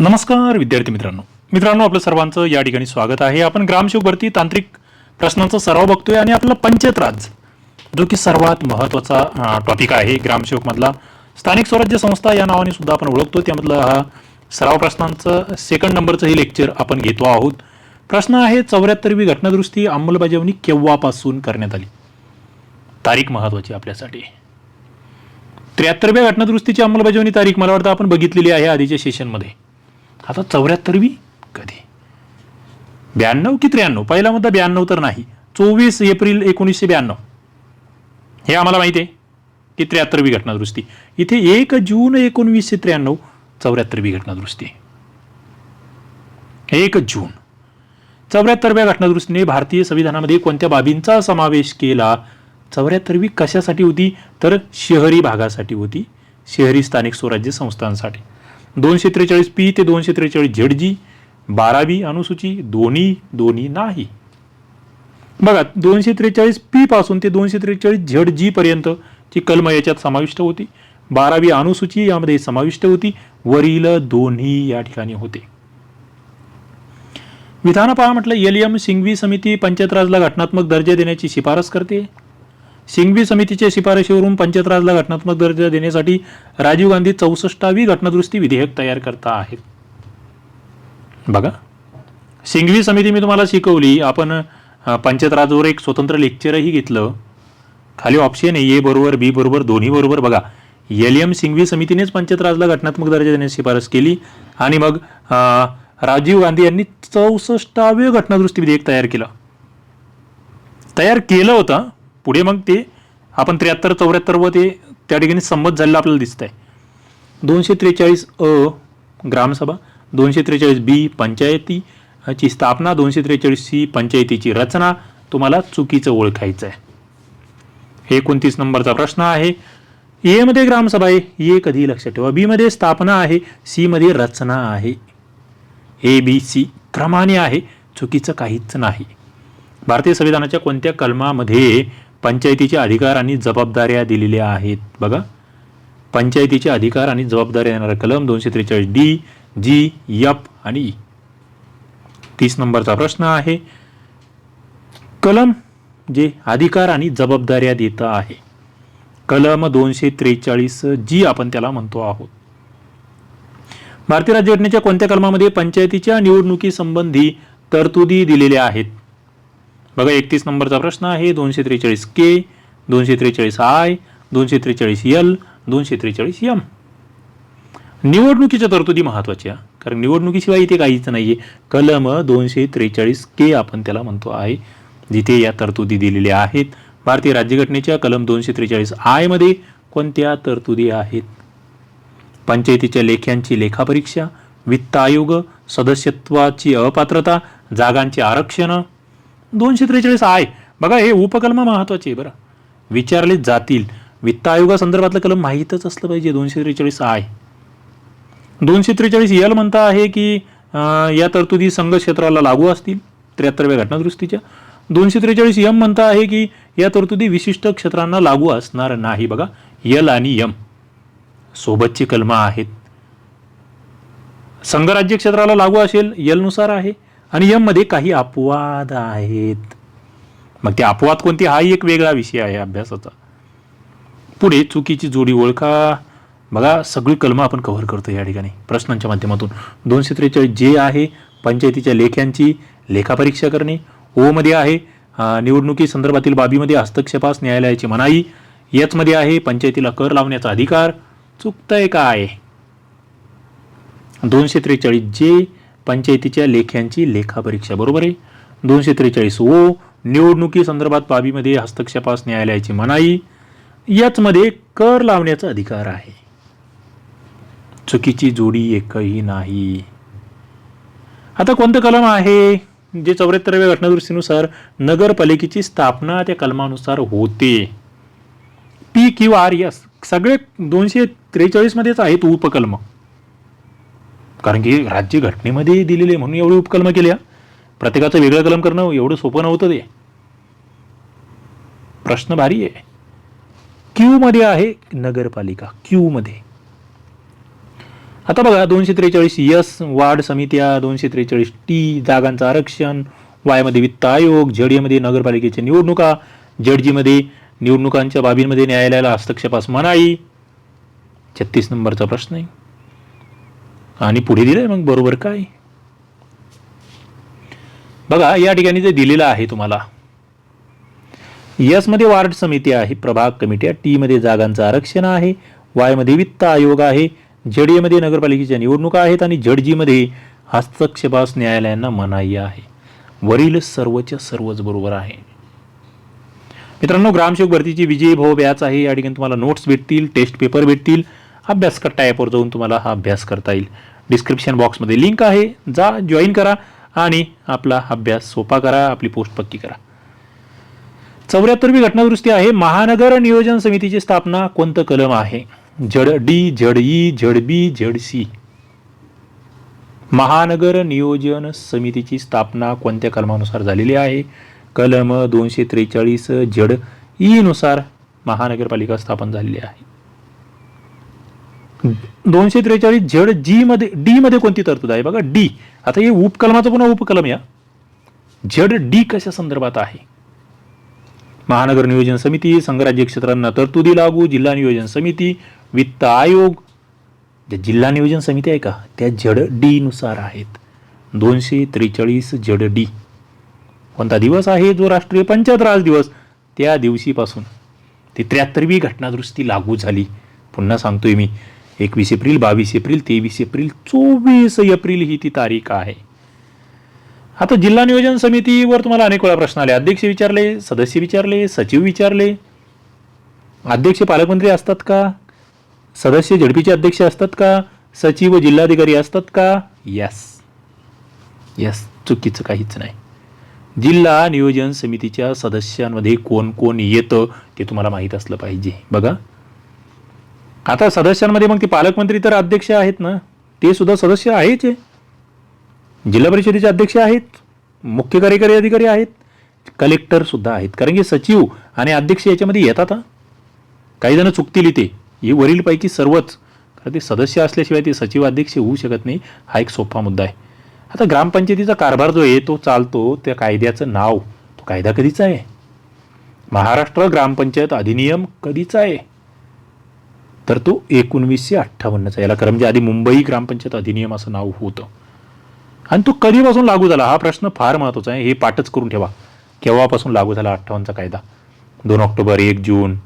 नमस्कार विद्यार्थी मित्रांनो. मित्रांनो आपलं सर्वांचं या ठिकाणी स्वागत आहे. आपण ग्रामशिव भरती तांत्रिक प्रश्नांचा सराव बघतोय आणि आपला पंचायत राज जो की सर्वात महत्त्वाचा टॉपिक आहे ग्रामसेवकमधला स्थानिक स्वराज्य संस्था या नावाने सुद्धा आपण ओळखतो. त्यामधला हा सराव प्रश्नांचं सेकंड नंबरचं हे लेक्चर आपण घेतो आहोत. प्रश्न आहे चौऱ्याहत्तरवी घटनादुरुस्ती अंमलबजावणी केव्हापासून करण्यात आली? तारीख महत्त्वाची आपल्यासाठी. त्र्याहत्तरव्या घटनादुरुस्तीची अंमलबजावणी तारीख मला वाटतं आपण बघितलेली आहे आधीच्या सेशनमध्ये आता चौऱ्याहत्तरवी कधी? ब्याण्णव की त्र्याण्णव? पहिला मुद्दा ब्याण्णव तर नाही. चोवीस एप्रिल एकोणीसशे ब्याण्णव. हे आम्हाला माहिती आहे की त्र्याहत्तरवी घटनादुरुस्ती. इथे एक जून एकोणवीसशे त्र्याण्णव चौऱ्याहत्तरवी घटनादुरुस्ती. एक जून. चौऱ्याहत्तरव्या घटनादुरुस्तीने भारतीय संविधानामध्ये कोणत्या बाबींचा समावेश केला? चौऱ्याहत्तरवी कशासाठी होती? तर शहरी भागासाठी होती. शहरी स्थानिक स्वराज्य संस्थांसाठी. दोनशे त्रेचाळीस पी ते दोनशे त्रेचाळीस झेड जी बारावी अनुसूची दोन्ही दोन्ही नाही. बघा दोनशे त्रेचाळीस पी पासून ते दोनशे त्रेचाळीस झेड जी पर्यंत ची कलम याच्यात समाविष्ट होती. बारावी अनुसूची यामध्ये समाविष्ट होती. वरील दोन्ही या ठिकाणी होते. विधान पहा म्हटलं एल एम सिंघवी समिती पंचायत राजला घटनात्मक दर्जा देण्याची शिफारस करते. सिंघवी समितीच्या शिफारशीवरून पंचायत घटनात्मक दर्जा देण्यासाठी राजीव गांधी चौसष्टावी घटनादुरुस्ती विधेयक तयार करता आहेत. बघा. सिंघवी समिती मी तुम्हाला शिकवली. आपण अ, एक स्वतंत्र लेक्चरही घेतलं. खाली ऑप्शन आहे ए बरोबर बी बरोबर दोन्ही बरोबर बघा. एल एम सिंघवी समितीनेच पंचायत घटनात्मक दर्जा देण्याची शिफारस केली. आणि मग राजीव गांधी यांनी चौसष्टावे घटनादुरुस्ती विधेयक तयार केलं. तयार केलं होतं. पुढे मग ते आपण त्र्याहत्तर चौऱ्याहत्तर व ते त्या ठिकाणी संमत झालेलं आपल्याला दिसत आहे दोनशे त्रेचाळीस अ ग्रामसभा दोनशे त्रेचाळीस बी पंचायती ची स्थापना दोनशे त्रेचाळीस सी पंचायतीची रचना तुम्हाला चुकीचं ओळखायचं आहे एकोणतीस नंबरचा प्रश्न आहे. ए मध्ये ग्रामसभा आहे ए कधी लक्षात ठेवा. बी मध्ये स्थापना आहे सी मध्ये रचना आहे. ए बी सी क्रमाने आहे चुकीचं काहीच नाही. भारतीय संविधानाच्या कोणत्या कलमामध्ये पंचायतीचे अधिकार आणि जबाबदाऱ्या दिलेल्या आहेत. बघा. पंचायतीचे अधिकार आणि जबाबदाऱ्या येणारा कलम दोनशे त्रेचाळीस डी जी यप आणि ई तीस नंबरचा प्रश्न आहे. कलम जे अधिकार आणि जबाबदाऱ्या देत आहे. कलम दोनशे त्रेचाळीस जी आपण त्याला म्हणतो आहोत. भारतीय राज्यघटनेच्या कोणत्या कलमामध्ये पंचायतीच्या निवडणुकीसंबंधी तरतुदी दिलेल्या आहेत? बघा एकतीस नंबरचा प्रश्न आहे. दोनशे त्रेचाळीस के दोनशे त्रेचाळीस आय दोनशे त्रेचाळीस एल दोनशे त्रेचाळीस एम निवडणुकीच्या तरतुदी महत्त्वाच्या कारण निवडणुकीशिवाय इथे काहीच नाही आहे कलम दोनशे त्रेचाळीस के आपण त्याला म्हणतो आहे. जिथे या तरतुदी दिलेल्या आहेत. भारतीय राज्यघटनेच्या कलम दोनशे त्रेचाळीस आयमध्ये कोणत्या तरतुदी आहेत? पंचायतीच्या लेख्यांची लेखापरीक्षा वित्त आयोग सदस्यत्वाची अपात्रता जागांचे आरक्षण दोनशे त्रेचाळीस आय बघा हे उपकलम महत्त्वाचे आहे बरं. विचारले जातील. वित्त आयोगासंदर्भातलं कलम माहीतच असलं पाहिजे. दोनशे त्रेचाळीस आय दोनशे त्रेचाळीस यल म्हणता आहे की या तरतुदी संघ क्षेत्राला लागू असतील. त्र्याहत्तरव्या घटनादुरुस्तीच्या दोनशे त्रेचाळीस यम म्हणता आहे की या तरतुदी विशिष्ट क्षेत्रांना लागू असणार नाही. बघा यल आणि यम सोबतची कलमं आहेत. संघराज्य क्षेत्राला लागू असेल यलनुसार आहे. आणि यममध्ये काही अपवाद आहेत. मग ते अपवाद कोणते? हाही एक वेगळा विषय आहे अभ्यासाचा. पुढे चुकीची जोडी ओळखा. बघा सगळी कलमं आपण कव्हर करतो या ठिकाणी. प्रश्नांच्या माध्यमातून. दोनशे त्रेचाळीस जे आहे पंचायतीच्या लेख्यांची लेखापरीक्षा करणे. ओमध्ये आहे निवडणुकी संदर्भातील बाबीमध्ये हस्तक्षेपास न्यायालयाची मनाई. याचमध्ये आहे पंचायतीला कर लावण्याचा अधिकार. चुकतंय काय? दोनशे त्रेचाळीस जे पंचायतीच्या लेख्यांची लेखापरीक्षा बरोबर आहे? दोनशे त्रेचाळीस. ओ निवडणुकी संदर्भात बाबीमध्ये हस्तक्षेपास न्यायालयाची मनाई याचमध्ये कर लावण्याचा अधिकार आहे. चुकीची जोडी एकही नाही. आता कोणतं कलम आहे? जे चौऱ्याहत्तराव्या घटनादुरुस्तीनुसार नगरपालिकेची स्थापना त्या कलमानुसार होते. पी क्यू आर एस सगळे दोनशे त्रेचाळीस मध्येच आहेत उपकलम. कारण की राज्य घटनेमध्ये दिलेले म्हणून एवढे उपकलम केल्या प्रत्येकाचं वेगळं कलम करणं एवढं सोपं नव्हतं ते. प्रश्न भारी आहे. क्यू मध्ये आहे नगरपालिका क्यू मध्ये. आता बघा दोनशे त्रेचाळीस यस वार्ड समित्या दोनशे त्रेचाळीस टी जागांचं आरक्षण वायमध्ये वित्त आयोग झेडीमध्ये नगरपालिकेच्या निवडणुका झेडजीमध्ये निवडणुकांच्या बाबींमध्ये न्यायालयाला हस्तक्षेपास मनाई. छत्तीस नंबरचा प्रश्न आहे. आणि पुढे दिलंय मग बरोबर काय? बघा या ठिकाणी जे दिलेलं आहे तुम्हाला यसमध्ये वार्ड समिती आहे प्रभाग कमिटी आहे टी मध्ये जागांचं आरक्षण आहे वायमध्ये वित्त आयोग आहे झेडमध्ये नगरपालिकेच्या निवडणुका आहेत आणि जडजीमध्ये हस्तक्षेपास न्यायालयांना मनाई आहे. वरील सर्वच्या सर्वच बरोबर आहे. मित्रांनो ग्रामसेवक भरतीची विजयी भाऊ बॅच आहे. या ठिकाणी तुम्हाला नोट्स भेटतील टेस्ट पेपर भेटतील अभ्यास कट्टा ॲपवर जाऊन तुम्हाला हा अभ्यास करता येईल. डिस्क्रिप्शन बॉक्समध्ये लिंक आहे. जा जॉईन करा आणि आपला अभ्यास सोपा करा आपली पोस्ट पक्की करा. चौऱ्याहत्तरवी घटनादुरुस्ती आहे. महानगर नियोजन समितीची स्थापना कोणतं कलम आहे? Z D Z E Z B Z C. महानगर नियोजन समितीची स्थापना कोणत्या कलमानुसार झालेली आहे? कलम दोनशे त्रेचाळीस झड ई नुसार महानगरपालिका स्थापन झालेली आहे. दोनशे त्रेचाळीस झड जी मध्ये डी मध्ये कोणती तरतूद आहे? बघा डी आता हे उपकलमाचं पुन्हा उपकलम या. झड डी कशा संदर्भात आहे? महानगर नियोजन समिती संघराज्य क्षेत्रांना तरतुदी लागू जिल्हा नियोजन समिती वित्त आयोग. ज्या जिल्हा नियोजन समिती आहे का? त्या झड डी नुसार आहेत. दोनशे त्रेचाळीस झड डी कोणता दिवस आहे? जो राष्ट्रीय पंचायत राज दिवस. त्या दिवशीपासून. ती त्र्याहत्तरवी घटनादुरुस्ती लागू झाली. पुन्हा सांगतोय मी. एकवीस एप्रिल बावीस एप्रिल तेवीस एप्रिल चोवीस एप्रिल ही ती तारीख आहे. आता जिल्हा नियोजन समितीवर तुम्हाला अनेक वेळा प्रश्न आले. अध्यक्ष विचारले सदस्य विचारले सचिव विचारले. अध्यक्ष पालकमंत्री असतात का? सदस्य झडपीचे अध्यक्ष असतात का? सचिव व जिल्हाधिकारी असतात का? यस यस चुकीचं काहीच नाही. जिल्हा नियोजन समितीच्या सदस्यांमध्ये कोण कोण येतं ते तुम्हाला माहीत असलं पाहिजे. बघा. आता सदस्यांमध्ये मग ते पालकमंत्री तर अध्यक्ष आहेत ना? ते सुद्धा सदस्य आहेच आहे जिल्हा परिषदेचे अध्यक्ष आहेत मुख्य कार्यकारी अधिकारी आहेत कलेक्टर सुद्धा आहेत. कारण की सचिव आणि अध्यक्ष याच्यामध्ये येतात काही जण चुकतील इथे. हे वरीलपैकी सर्वच. कारण ते सदस्य असल्याशिवाय ते सचिव अध्यक्ष होऊ शकत नाही हा एक सोपा मुद्दा आहे. आता ग्रामपंचायतीचा कारभार जो आहे तो चालतो त्या कायद्याचं नाव. तो कायदा कधीचा आहे? महाराष्ट्र ग्रामपंचायत अधिनियम कधीचा आहे? तर तो एकोणवीसशे अठ्ठावन्नचा याला खरं म्हणजे आधी मुंबई ग्रामपंचायत अधिनियम असं नाव होतं. आणि तो कधीपासून लागू झाला? हा प्रश्न फार महत्त्वाचा आहे. हे पाठच करून ठेवा. केव्हापासून लागू झाला अठ्ठावन्नचा कायदा? दोन ऑक्टोबर एक जून.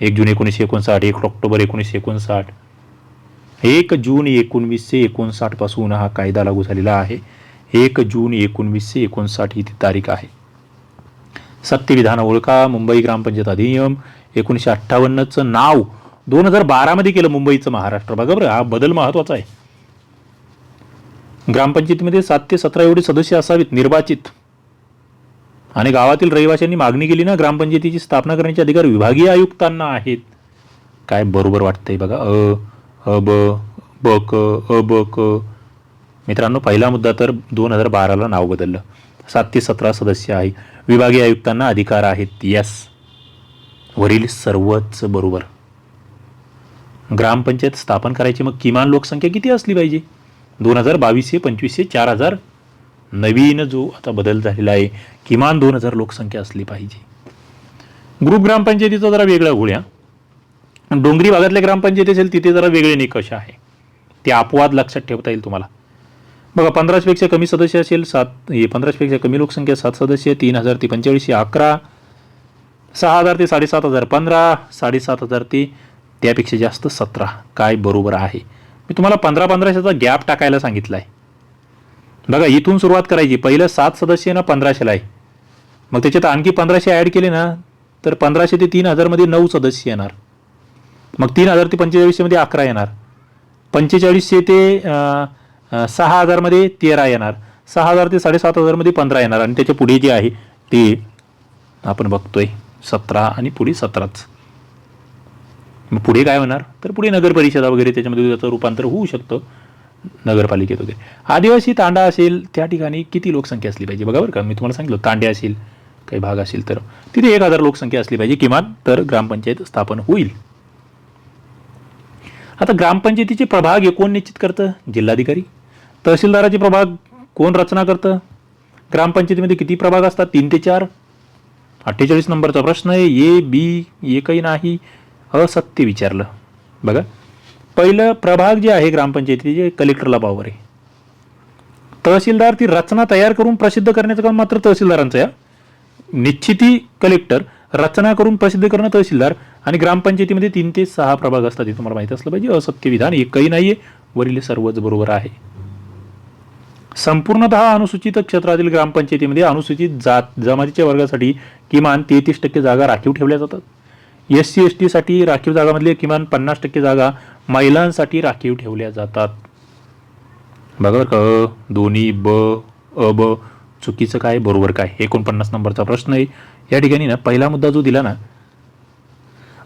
एक जून एकोणीसशे एकोणसाठ एक ऑक्टोबर एकोणीसशे एकोणसाठ. एक जून एकोणवीसशे एकोणसाठपासून हा कायदा लागू झालेला आहे. एक जून एकोणवीसशे एकोणसाठ ही ती तारीख आहे. सत्यविधान ओळखा मुंबई ग्रामपंचायत अधिनियम एकोणीसशे अठ्ठावन्नचं नाव दोन हजार बारामध्ये केलं मुंबईचं महाराष्ट्र. बघा बरं हा बदल महत्त्वाचा आहे. ग्रामपंचायतीमध्ये सात ते सतरा एवढे सदस्य असावेत निर्वाचित. आणि गावातील रहिवाशांनी मागणी केली ना ग्रामपंचायतीची स्थापना करण्याचे अधिकार विभागीय आयुक्तांना आहेत. काय बरोबर वाटतंय बघा. अ अ ब ब क अ ब क. मित्रांनो पहिला मुद्दा तर दोन हजार बाराला नाव बदललं. सात ते सतरा सदस्य आहे. विभागीय आयुक्तांना अधिकार आहेत. यस वरील सर्वच बरोबर. ग्रामपंचायत स्थापन करायची मग किमान लोकसंख्या किती असली पाहिजे? दोन हजार बावीसशे पंचवीसशे चार हजार? नवीन जो आता बदल झालेला आहे किमान दोन हजार लोकसंख्या असली पाहिजे. ग्रुप ग्रामपंचायतीचा जरा वेगळा घोळ्या डोंगरी भागातल्या ग्रामपंचायती असेल तिथे जरा वेगळे निकष आहे. ते अपवाद लक्षात ठेवता येईल तुम्हाला. बघा पंधराशेपेक्षा कमी सदस्य असेल सात हे पंधराशेपेक्षा कमी लोकसंख्या सात सदस्य तीन हजार ते पंचेचाळीसशे अकरा सहा हजार ते साडेसात हजार पंधरा साडेसात हजार ते त्यापेक्षा जास्त सतरा. काय बरोबर आहे? मी तुम्हाला पंधरा पंधराशेचा गॅप टाकायला सांगितला आहे बघा इथून सुरुवात करायची. पहिलं सात सदस्य ना पंधराशेला आहे. मग त्याच्यात आणखी पंधराशे ॲड केले ना तर पंधराशे ते तीन हजारमध्ये नऊ सदस्य येणार. मग तीन हजार ते पंचेचाळीसशेमध्ये अकरा येणार. पंचेचाळीसशे ते सहा हजारमध्ये तेरा येणार. सहा हजार ते साडेसात हजारमध्ये पंधरा येणार. आणि त्याच्या पुढे जे आहे ते आपण बघतोय सतरा आणि पुढे सतराच. मग पुढे काय होणार? तर पुढे नगरपरिषदा वगैरे त्याच्यामध्ये त्याचं रूपांतर होऊ शकतं. नगरपालिकेत वगैरे. आदिवासी तांडा असेल त्या ठिकाणी किती लोकसंख्या असली पाहिजे? बघा बरं का मी तुम्हाला सांगितलं तांडे असेल काही भाग असेल तर. तिथे एक हजार लोकसंख्या असली पाहिजे किमान तर ग्रामपंचायत स्थापन होईल. आता ग्रामपंचायतीचे प्रभाग हे कोण निश्चित करतं? जिल्हाधिकारी. तहसीलदाराचे प्रभाग कोण रचना करतं? ग्रामपंचायतीमध्ये किती प्रभाग असतात? तीन ते चार? अठ्ठेचाळीस नंबरचा प्रश्न आहे. ए बी एकही नाही. असत्य विचारलं. बघा पहिलं प्रभाग जे आहे ग्रामपंचायतीचे कलेक्टरला पावर आहे तहसीलदार ती रचना तयार करून प्रसिद्ध करण्याचं काम मात्र तहसीलदारांचं आहे निश्चिती कलेक्टर रचना करून प्रसिद्ध करणं तहसीलदार आणि ग्रामपंचायतीमध्ये तीन ते सहा प्रभाग असतात हे तुम्हाला माहीत असलं पाहिजे. असत्य विधान एकही नाहीये वरील सर्वच बरोबर आहे. संपूर्णतः अनुसूचित क्षेत्रातील ग्रामपंचायतीमध्ये अनुसूचित जात जमातीच्या वर्गासाठी किमान तेहतीस टक्के जागा राखीव ठेवल्या जातात. एस सी एस टीसाठी राखीव जागामधले किमान पन्नास टक्के जागा महिलांसाठी राखीव ठेवल्या जातात. बघा क दोन्ही ब अ ब चुकीचं काय बरोबर काय? एकोणपन्नास नंबरचा प्रश्न आहे. या ठिकाणी ना पहिला मुद्दा जो दिला ना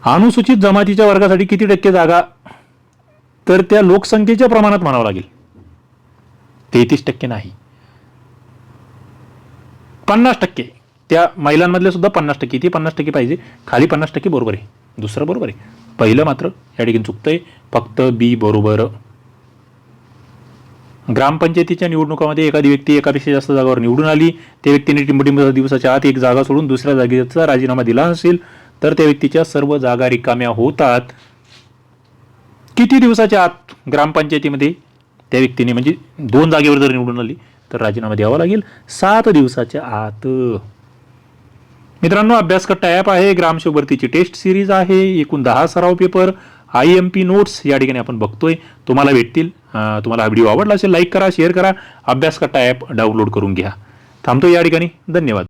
अनुसूचित जमातीच्या वर्गासाठी किती टक्के जागा? तर त्या लोकसंख्येच्या प्रमाणात म्हणावं लागेल. तेहतीस टक्के नाही. पन्नास टक्के. त्या महिलांमधले सुद्धा पन्नास टक्के ती पन्नास टक्के पाहिजे. खाली पन्नास टक्के बरोबर आहे. दुसरं बरोबर आहे. पहिलं मात्र या ठिकाणी चुकतंय. फक्त बी बरोबर. ग्रामपंचायतीच्या निवडणुकामध्ये एखादी व्यक्ती एकापेक्षा जास्त जागावर निवडून आली त्या व्यक्तीने टिंबटिंब दिवसाच्या आत एक जागा सोडून दुसऱ्या जागेचा राजीनामा दिला असेल तर त्या व्यक्तीच्या सर्व जागा रिकाम्या होतात. किती दिवसाच्या आत ग्रामपंचायतीमध्ये त्या व्यक्तीने म्हणजे दोन जागेवर जर निवडून आली तर राजीनामा द्यावा लागेल. सात दिवसाच्या आत. मित्रांनो अभ्यासकट्टा ॲप आहे. ग्रामसेवक भरतीची टेस्ट सिरीज आहे. एकूण दहा सराव paper I M P notes या ठिकाणी आपण बघतोय. तुम्हाला भेटतील. तुम्हाला हा व्हिडिओ आवडला असेल लाईक करा शेअर करा. अभ्यासकट्टा ॲप डाउनलोड करून घ्या. थांबतो या ठिकाणी. धन्यवाद.